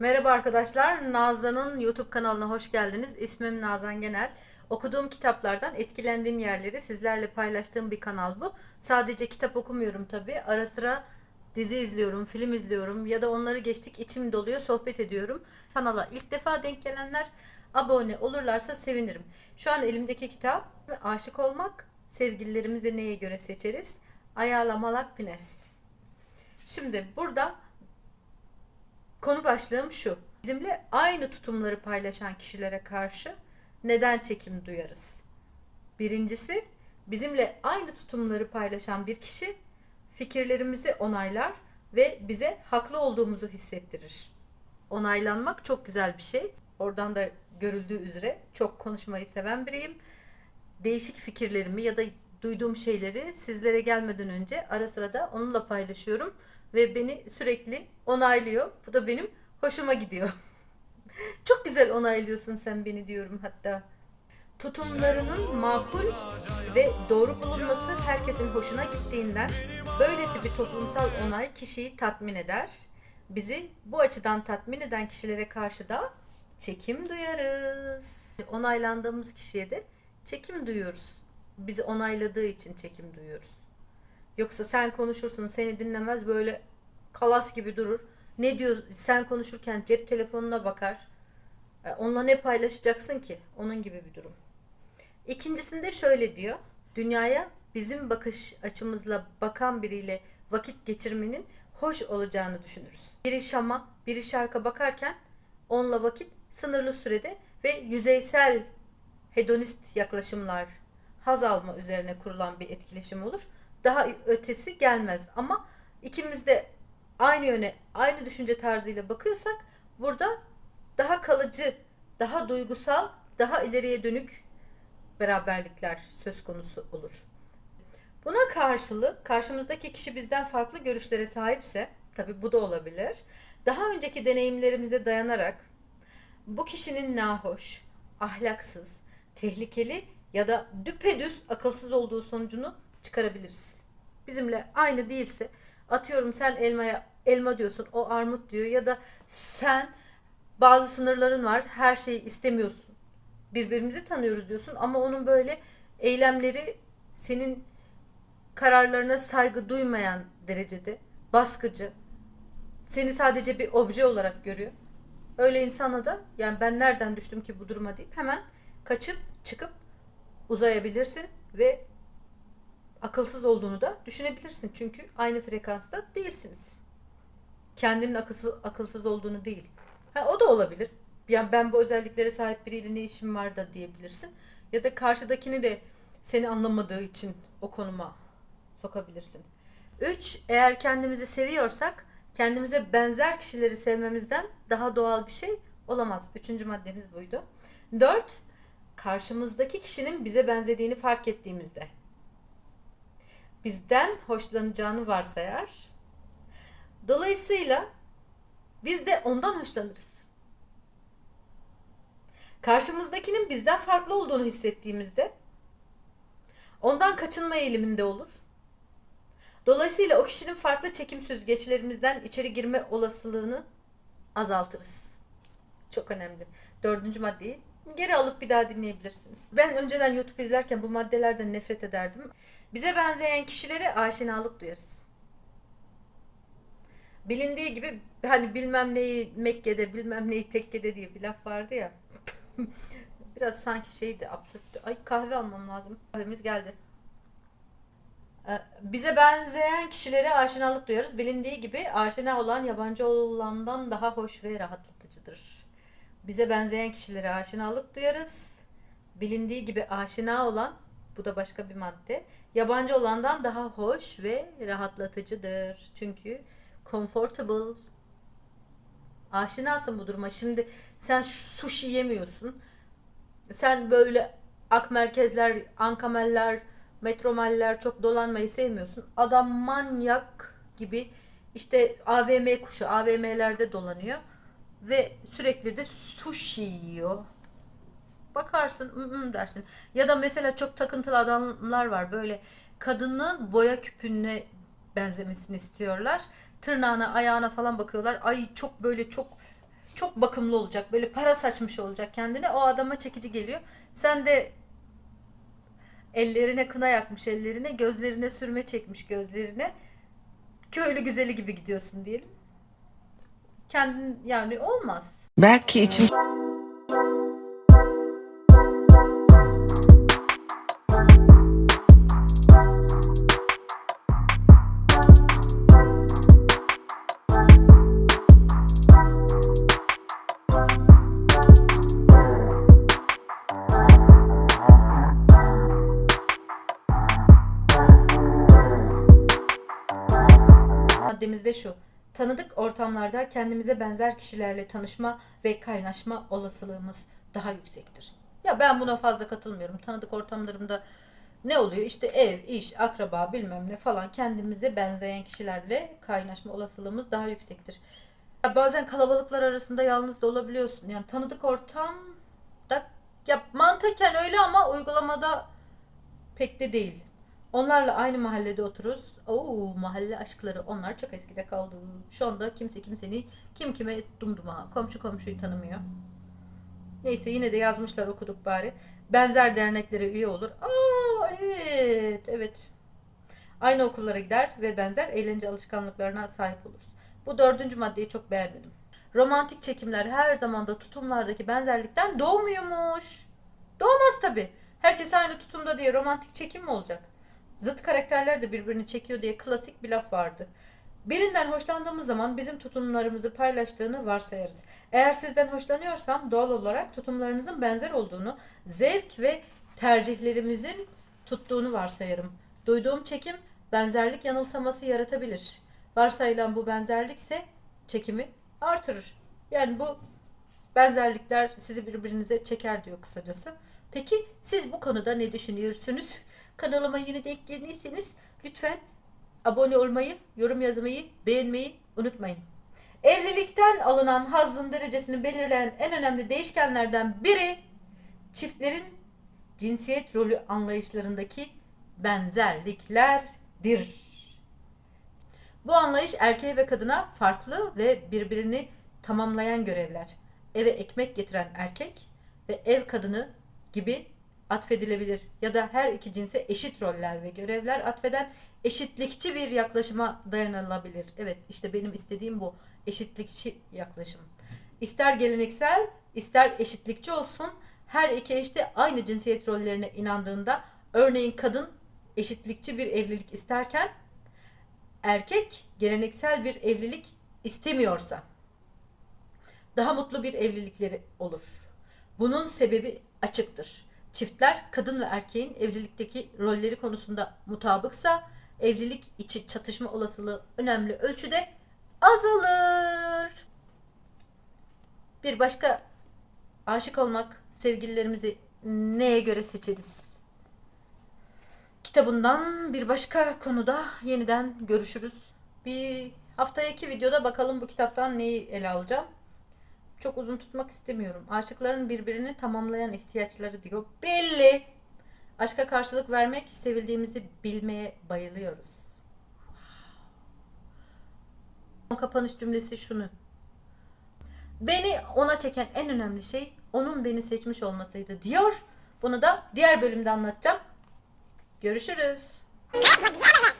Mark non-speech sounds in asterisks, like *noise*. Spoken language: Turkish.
Merhaba arkadaşlar, Nazan'ın YouTube kanalına hoş geldiniz. İsmim Nazan Genel. Okuduğum kitaplardan etkilendiğim yerleri sizlerle paylaştığım bir kanal bu. Sadece kitap okumuyorum tabi. Ara sıra dizi izliyorum, film izliyorum ya da onları geçtik içim doluyor, sohbet ediyorum. Kanala ilk defa denk gelenler abone olurlarsa sevinirim. Şu an elimdeki kitap Aşık Olmak, Sevgililerimizi Neye Göre Seçeriz? Ayarlamalak Pines. Şimdi burada Konu başlığım şu. Bizimle aynı tutumları paylaşan kişilere karşı neden çekim duyarız? Birincisi, bizimle aynı tutumları paylaşan bir kişi fikirlerimizi onaylar ve bize haklı olduğumuzu hissettirir. Onaylanmak çok güzel bir şey. Oradan da görüldüğü üzere çok konuşmayı seven biriyim. Değişik fikirlerimi ya da duyduğum şeyleri sizlere gelmeden önce ara sıra da onunla paylaşıyorum ve beni sürekli onaylıyor. Bu da benim hoşuma gidiyor. *laughs* Çok güzel onaylıyorsun sen beni diyorum hatta. Tutumlarının makul ve doğru bulunması herkesin hoşuna gittiğinden böylesi bir toplumsal onay kişiyi tatmin eder. Bizi bu açıdan tatmin eden kişilere karşı da çekim duyarız. Onaylandığımız kişiye de çekim duyuyoruz. Bizi onayladığı için çekim duyuyoruz. Yoksa sen konuşursun seni dinlemez böyle kalas gibi durur. Ne diyor sen konuşurken cep telefonuna bakar. E, Onunla ne paylaşacaksın ki? Onun gibi bir durum. İkincisinde şöyle diyor. Dünyaya bizim bakış açımızla bakan biriyle vakit geçirmenin hoş olacağını düşünürüz. Biri Şam'a, biri Şark'a bakarken onunla vakit sınırlı sürede ve yüzeysel hedonist yaklaşımlar, haz alma üzerine kurulan bir etkileşim olur. Daha ötesi gelmez ama ikimiz de aynı yöne, aynı düşünce tarzıyla bakıyorsak burada daha kalıcı, daha duygusal, daha ileriye dönük beraberlikler söz konusu olur. Buna karşılık karşımızdaki kişi bizden farklı görüşlere sahipse, tabi bu da olabilir. Daha önceki deneyimlerimize dayanarak bu kişinin nahoş, ahlaksız, tehlikeli ya da düpedüz akılsız olduğu sonucunu çıkarabiliriz. Bizimle aynı değilse atıyorum sen elmaya elma diyorsun o armut diyor ya da sen bazı sınırların var her şeyi istemiyorsun. Birbirimizi tanıyoruz diyorsun ama onun böyle eylemleri senin kararlarına saygı duymayan derecede baskıcı. Seni sadece bir obje olarak görüyor. Öyle insana da yani ben nereden düştüm ki bu duruma deyip hemen kaçıp çıkıp uzayabilirsin ve akılsız olduğunu da düşünebilirsin. Çünkü aynı frekansta değilsiniz. Kendinin akılsız, akılsız olduğunu değil. Ha, o da olabilir. Yani ben bu özelliklere sahip biriyle ne işim var da diyebilirsin. Ya da karşıdakini de seni anlamadığı için o konuma sokabilirsin. 3. Eğer kendimizi seviyorsak kendimize benzer kişileri sevmemizden daha doğal bir şey olamaz. Üçüncü maddemiz buydu. 4. Karşımızdaki kişinin bize benzediğini fark ettiğimizde bizden hoşlanacağını varsayar. Dolayısıyla biz de ondan hoşlanırız. Karşımızdakinin bizden farklı olduğunu hissettiğimizde ondan kaçınma eğiliminde olur. Dolayısıyla o kişinin farklı çekim süzgeçlerimizden içeri girme olasılığını azaltırız. Çok önemli. Dördüncü maddeyi geri alıp bir daha dinleyebilirsiniz. Ben önceden YouTube izlerken bu maddelerden nefret ederdim. Bize benzeyen kişilere aşinalık duyarız. Bilindiği gibi hani bilmem neyi Mekke'de bilmem neyi tekkede diye bir laf vardı ya. *laughs* Biraz sanki şeydi absürttü. Ay kahve almam lazım. Kahvemiz geldi. Ee, Bize benzeyen kişilere aşinalık duyarız. Bilindiği gibi aşina olan yabancı olandan daha hoş ve rahatlatıcıdır. Bize benzeyen kişilere aşinalık duyarız. Bilindiği gibi aşina olan, bu da başka bir madde, yabancı olandan daha hoş ve rahatlatıcıdır. Çünkü comfortable. Aşinasın bu duruma. Şimdi sen sushi yemiyorsun. Sen böyle ak merkezler, ankameller, metromaller çok dolanmayı sevmiyorsun. Adam manyak gibi işte AVM kuşu AVM'lerde dolanıyor ve sürekli de sushi yiyor. Bakarsın dersin. Ya da mesela çok takıntılı adamlar var böyle kadının boya küpüne benzemesini istiyorlar. Tırnağına, ayağına falan bakıyorlar. Ay çok böyle çok çok bakımlı olacak. Böyle para saçmış olacak kendine. O adama çekici geliyor. Sen de ellerine kına yakmış ellerine, gözlerine sürme çekmiş gözlerine. Köylü güzeli gibi gidiyorsun diyelim. Kendin yani olmaz. Belki içim Maddemiz de şu. Tanıdık ortamlarda kendimize benzer kişilerle tanışma ve kaynaşma olasılığımız daha yüksektir. Ya ben buna fazla katılmıyorum. Tanıdık ortamlarımda ne oluyor? İşte ev, iş, akraba bilmem ne falan kendimize benzeyen kişilerle kaynaşma olasılığımız daha yüksektir. Ya bazen kalabalıklar arasında yalnız da olabiliyorsun. Yani tanıdık ortamda ya mantıken öyle ama uygulamada pek de değil. Onlarla aynı mahallede otururuz. Oo mahalle aşkları onlar çok eskide kaldı. Şu anda kimse kimsenin kim kime dumduma komşu komşuyu tanımıyor. Neyse yine de yazmışlar okuduk bari. Benzer derneklere üye olur. Aa evet evet. Aynı okullara gider ve benzer eğlence alışkanlıklarına sahip oluruz. Bu dördüncü maddeyi çok beğenmedim. Romantik çekimler her zaman da tutumlardaki benzerlikten doğmuyormuş. Doğmaz tabi. Herkes aynı tutumda diye romantik çekim mi olacak? Zıt karakterler de birbirini çekiyor diye klasik bir laf vardı. Birinden hoşlandığımız zaman bizim tutumlarımızı paylaştığını varsayarız. Eğer sizden hoşlanıyorsam doğal olarak tutumlarınızın benzer olduğunu, zevk ve tercihlerimizin tuttuğunu varsayarım. Duyduğum çekim benzerlik yanılsaması yaratabilir. Varsayılan bu benzerlik ise çekimi artırır. Yani bu benzerlikler sizi birbirinize çeker diyor kısacası. Peki siz bu konuda ne düşünüyorsunuz? Kanalıma yeni de eklediyseniz lütfen abone olmayı, yorum yazmayı, beğenmeyi unutmayın. Evlilikten alınan hazzın derecesini belirleyen en önemli değişkenlerden biri çiftlerin cinsiyet rolü anlayışlarındaki benzerliklerdir. Bu anlayış erkeğe ve kadına farklı ve birbirini tamamlayan görevler. Eve ekmek getiren erkek ve ev kadını gibi atfedilebilir ya da her iki cinse eşit roller ve görevler atfeden eşitlikçi bir yaklaşıma dayanılabilir. Evet işte benim istediğim bu eşitlikçi yaklaşım. İster geleneksel ister eşitlikçi olsun her iki eş de aynı cinsiyet rollerine inandığında örneğin kadın eşitlikçi bir evlilik isterken erkek geleneksel bir evlilik istemiyorsa daha mutlu bir evlilikleri olur. Bunun sebebi açıktır. Çiftler kadın ve erkeğin evlilikteki rolleri konusunda mutabıksa evlilik içi çatışma olasılığı önemli ölçüde azalır. Bir başka aşık olmak sevgililerimizi neye göre seçeriz? Kitabından bir başka konuda yeniden görüşürüz. Bir haftaya iki videoda bakalım bu kitaptan neyi ele alacağım. Çok uzun tutmak istemiyorum. Aşıkların birbirini tamamlayan ihtiyaçları diyor. Belli. Aşka karşılık vermek, sevildiğimizi bilmeye bayılıyoruz. Kapanış cümlesi şunu. Beni ona çeken en önemli şey onun beni seçmiş olmasıydı diyor. Bunu da diğer bölümde anlatacağım. Görüşürüz. *laughs*